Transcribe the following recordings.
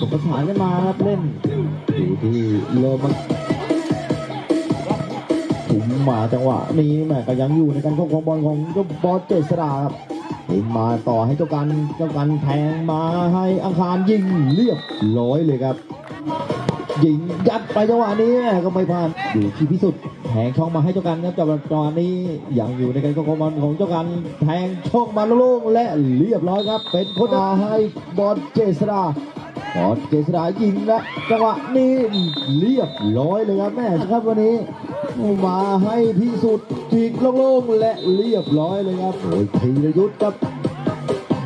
ก็ประสานกันมาครับเล่นอยู่ที่โลมาถุมมาจังหวะนี้แม่ก็ยังอยู่ในการควบคุมบอลของเจ้าบอสเจษดาครับยิงมาต่อให้เจ้ากันเจ้ากันแทงมาให้อังคารยิงเรียบร้อยเลยครับยิงยัดไปจังหวะนี้แม่ก็ไม่พลาดอยู่ที่พิสุทธิ์แทงช่องมาให้เจ้ากันครับจังหวะจังหวะนี้ยังอยู่ในการควบคุมบอลของเจ้ากันแทงช่องมาโล่งและเรียบร้อยครับ เป็นคนมาให้บอลเจษดา อลเจษดายิงและจังหวะนี้เรียบร้อยเลยครับแม่ครับวันนี้ มาให้พิสุทธิ์จีกโล่งๆและเรียบร้อยเลยครับโอ้ยธีรยุทธ์ครับ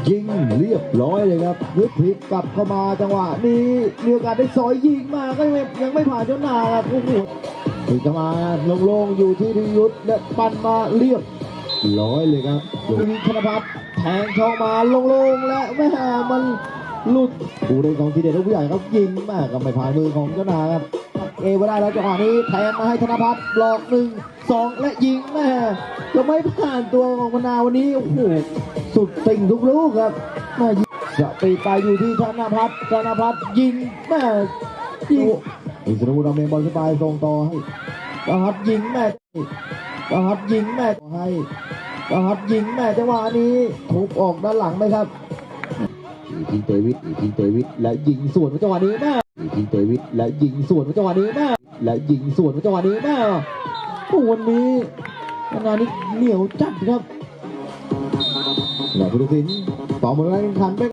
ยิงเรียบร้อยเลยครับยึดพลิกกลับเข้ามาจังหวะนี้มีโอกาสได้ซอยยิงมาก็ยังไม่ยังไม่ผ่านเจ้านาครับโอ้โหถึงจะมาโล่งๆอยู่ที่ธีรยุทธ์และปั่นมาเรียบร้อยเลยครับมีธนพัฒน์แทงเข้ามาโล่งๆและแม่มัน ลุดผู้เล่นของทีเด็ดผู้ใหญ่ครับยิงแม่ก็ไม่ผ่านมือของเจ้านาครับเอวได้แล้วจังหวะนี้แทงมาให้ธนพัฒน์บล็อกหนึ่งสองและยิงแม่ก็ไม่ผ่านตัวของมนาวันนี้โอ้โหสุดติ่งทุกลูกครับม่ยิงจะปีไปอยู่ที่ธนพัฒน์ธนพัฒน์ยิงแม่ยิงอิสระบุรีเมงบอลขึ้นไปส่งต่อให้ธนพัฒน์ยิงแม่ธนพัฒน์ยิงแม่ให้ธนพัฒน์ยิงแม่จังหวะนี้ทุบออกด้านหลังไหมครับ อีพิงเตวิทย์อีพิงเตวิทและยิงสวนจังหวะนี้แม่อีพิงเตวิทและยิงสวนจังหวะนี้แม่และยิงสวนจังหวะนี้แม่โอ้วันนี้งานนี้เหนียวจัดครับหละผู้ตัดสินต่อหมดเวลาแข่งขันเป